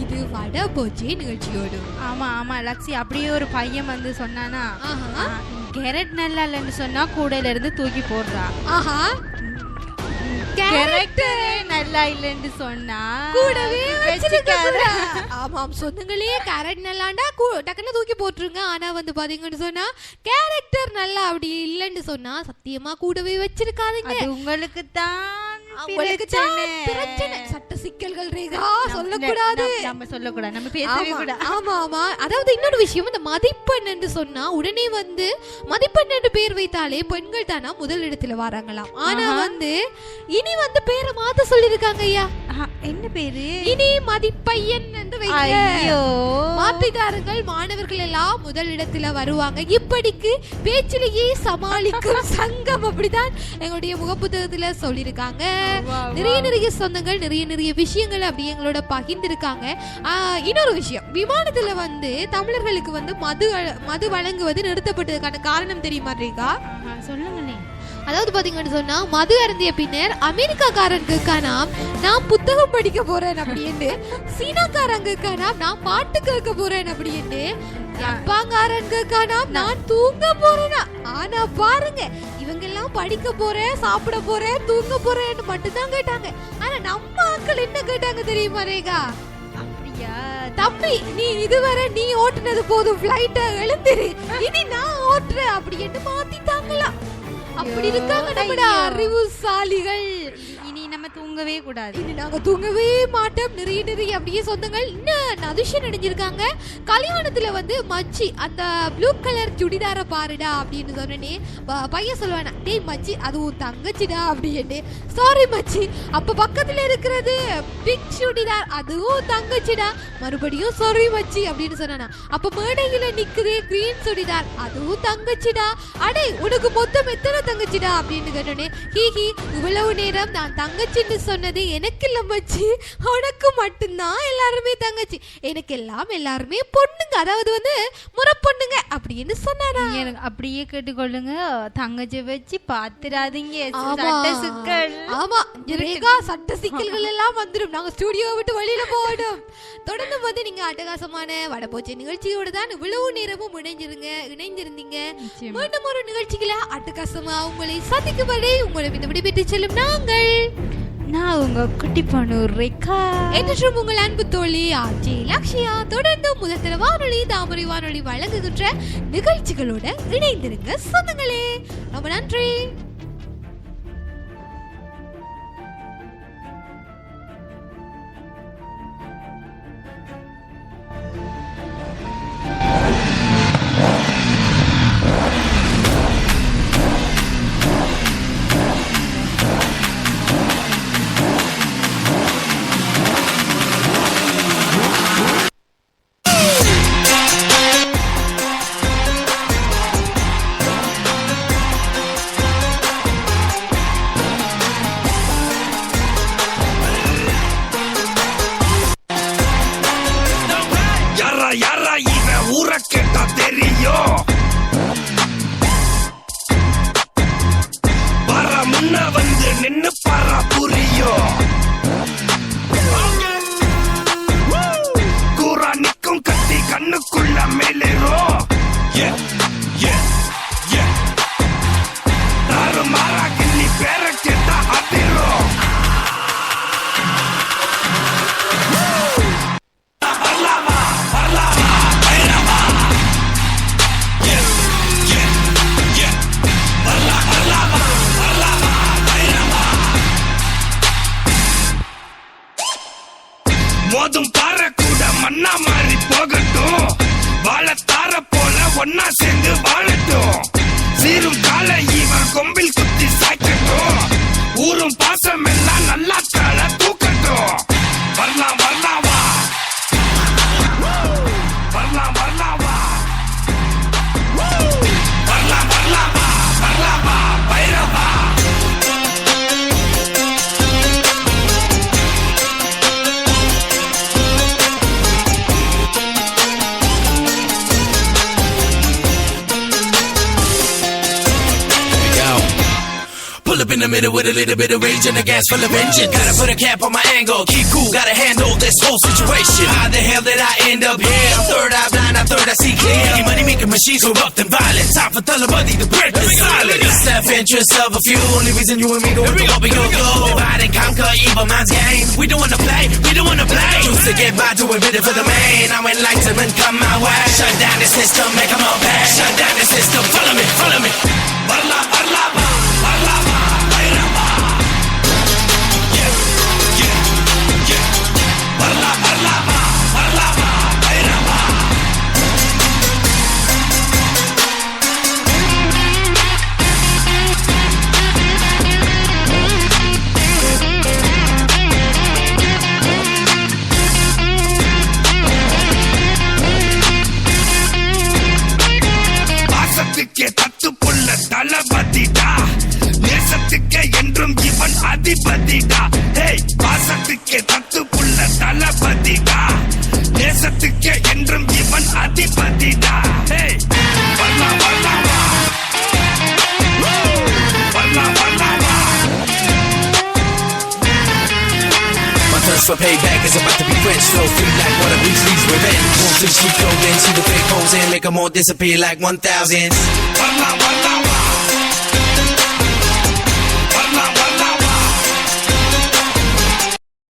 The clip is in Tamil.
இது வட போச்சே நிகழ்ச்சியோடு. ஆமா ஆமா லக்ஸி அப்படியே ஒரு பையன் வந்து சொன்னானா கேரட் நல்லா இல்லைன்னு சொன்னா கூடையில இருந்து தூக்கி போடுறா. ஆஹா. கேரட் நல்லா இல்லைன்னு சொன்னா கூடவே. வச்சிருக்காரு ஆமாம் சொந்தங்களே கேரட் நல்லாண்டா டக்குன்னு தூக்கி போட்டுருங்க. ஆனா வந்து பாத்தீங்கன்னு சொன்னா கேரக்டர் நல்லா அப்படி இல்லைன்னு சொன்னா சத்தியமா கூடவே வச்சிருக்காதீங்க. உங்களுக்கு தான் உங்களுக்கு தான் பிரச்சனை. சிக்கல்கள் ரேகா சொல்லக்கூடாது. நம்ம சொல்லக்கூடாது. நம்ம பேசவே ஆமா, கூட ஆமா ஆமா. அதாவது இன்னொரு விஷயம் இந்த மதிப்பெண் என்று சொன்னா உடனே வந்து மதிப்பெண் என்று பேர் வைத்தாலே பெண்கள் தானா முதல் இடத்துல வராங்களாம். ஆனா வந்து இனி வந்து பேரை மாத்த சொல்லிருக்காங்க ஐயா. என்ன பேரு? இனி மதிப்பையன் என்று ஐயோ. மாற்றிட்டாருங்கள் மாணவர்கள் எல்லாம் முதல் இடத்துல வருவாங்க. இப்படிக்கு பேச்சிலேயே சமாளிக்கும் சங்கம் அப்படிதான் எங்களுடைய முகப்புத்தகத்துல சொல்லியிருக்காங்க. நிறைய நிறைய சொந்தங்கள் நிறைய நிறைய விஷயங்கள் அப்படி எங்களோட பகிர்ந்திருக்காங்க. இன்னொரு விஷயம். விமானத்துல வந்து தமிழர்களுக்கு வந்து மது மது வழங்குவது நிறுத்தப்பட்டதுக்கான காரணம் தெரியுமா ரேகா? ஆஹா, சொல்லுங்களே அதாவது பாத்தீங்கன்னு சொன்னா மது அருந்திய பின்னர் அமெரிக்காக்காரனுக்கு நாம் நான் புத்தகம் படிக்க போறேன் அப்படின்னு. சீனாக்காரங்க நாம் நான் பாட்டு கேட்க போறேன் அப்படின்னு. ஜப்பான்காரங்க நாம் நான் தூங்க போறேனா. ஆனா பாருங்க இவங்க எல்லாம் படிக்க போறேன் சாப்பிட போறேன் தூங்க போறேன்னு மட்டும்தான் கேட்டாங்க. ஆனா நம்ம ஆட்கள் என்ன கேட்டாங்க தெரியுமா ரேகா? தம்பி நீ இதுவரை நீ ஓட்டுனது போதும். ஃப்ளைட்ட எழுந்திரு. இனி நான் ஓட்டுறேன். அப்படின்னு மாத்திட்டாங்களா? அப்படி இருக்காங்க நம்மட. அறிவுசாலிகள் தூங்கவே கூடாது. இனி நாங்க தூங்கவே மாட்டோம். நிறைய நிறைய அப்படியே சொந்தங்கள். இன்னும் அதிர்ஷ்டம் அடைஞ்சிருக்காங்க. கல்யாணத்துல வந்து மச்சி அந்த ப்ளூ கலர் சுடிதார பாருடா அப்படின்னு சொன்னனே. பையன் சொல்லுவானா டேய் மச்சி அது உன் தங்கச்சிடா அப்படின்னு. சாரி மச்சி அப்ப பக்கத்துல இருக்கிறது பிக் சுடிதார் அதுவும் தங்கச்சிடா. மறுபடியும் சாரி மச்சி அப்படின்னு சொன்னானா. அப்ப மேடையில நிக்குது கிரீன் சுடிதார் அதுவும் தங்கச்சிடா. அடே உனக்கு மொத்தம் எத்தனை தங்கச்சிடா அப்படின்னு கேட்டோன்னே ஹீ ஹீ இவ்வளவு நேரம் நான் தங்கச்சின்னு சொன்னது எனக்கு இல்ல மச்சி உனக்கு மட்டும்தான் எல்லாருமே தங்கச்சி. எனக்கு எல்லாம் எல்லாருமே பொண்ணுங்க. அதாவது வந்து முறை பொண்ணுங்க அப்படின்னு சொன்னாரா? எனக்கு அப்படியே கேட்டுக்கொள்ளுங்க. தங்கச்சி வச்சு பாத்துறாதீங்க. சட்ட சிக்கல் ஆமா. ரேகா சட்ட சிக்கல்கள் எல்லாம் வந்துடும் நாங்க ஸ்டுடியோ விட்டு வெளியில போகணும். தொடர்ந்து வந்து நீங்க அட்டகாசமான வடபோச்சை நிகழ்ச்சியோட தான் இவ்வளவு நேரமும் இணைஞ்சிருங்க. இணைந்திருந்தீங்க. நிச்சயமா. மீண்டும் ஒரு நிகழ்ச்சிகள அட்டகாசமா உங்களை சந்திக்கும் வரை உங்களை விடைபெற்று செல்லும் நாங்கள் நான் உங்க குட்டி பொண்ணு ரேகா. என்றும் உங்கள் அன்பு தோழி ஆர்ஜி லக்ஷயா. தொடர்ந்து முதல்தர வானொலி தாமரை வானொலி வழங்குகின்ற நிகழ்ச்சிகளோட இணைந்திருங்க சொந்தங்களே ரொம்ப நன்றி. இவன் ஊர கேட்டா மோதும் பாறை கூட மண்ணா மாறி போகட்டும். வாழத்தார போல ஒன்னா சேர்ந்து வாழட்டும். சீரும் கால இவன் கொம்பில் குத்தி சாய்க்கட்டும். ஊரும் பாசம் எல்லாம் நல்லா up in the middle with a little bit of rage and a gas full of engine. Gotta put a cap on my angle, keep cool, gotta handle this whole situation. How the hell did I end up here? I'm third eye blind, I'm third I see clear. Money making machines corrupt and violent. Time for Talabadi to break the silence. The self-interest of a few, only reason you and me go to what we go go. Divide and conquer evil man's game. We don't wanna play, we don't wanna play. Choose to get by, do a bit for the main. Now enlightenment come my way. Shut down the system, make 'em all pay. Shut down the system, follow me, follow me. Barla, barla, ba, புள்ள தளபதிடா. நேசத்துக்கே என்றும் இவன் அதிபதிடா. ஹேய் பாசத்துக்கே தத்து புள்ள தளபதிடா. நேசத்துக்கே என்றும் இவன் அதிபதிடா. ஹேய் வல்லா வல்லா வா. வல்லா வல்லா வா. My thirst for payback is about to be quenched. Flow free like one of Weasley's revenge. Won't 'em all disappear like 1,000.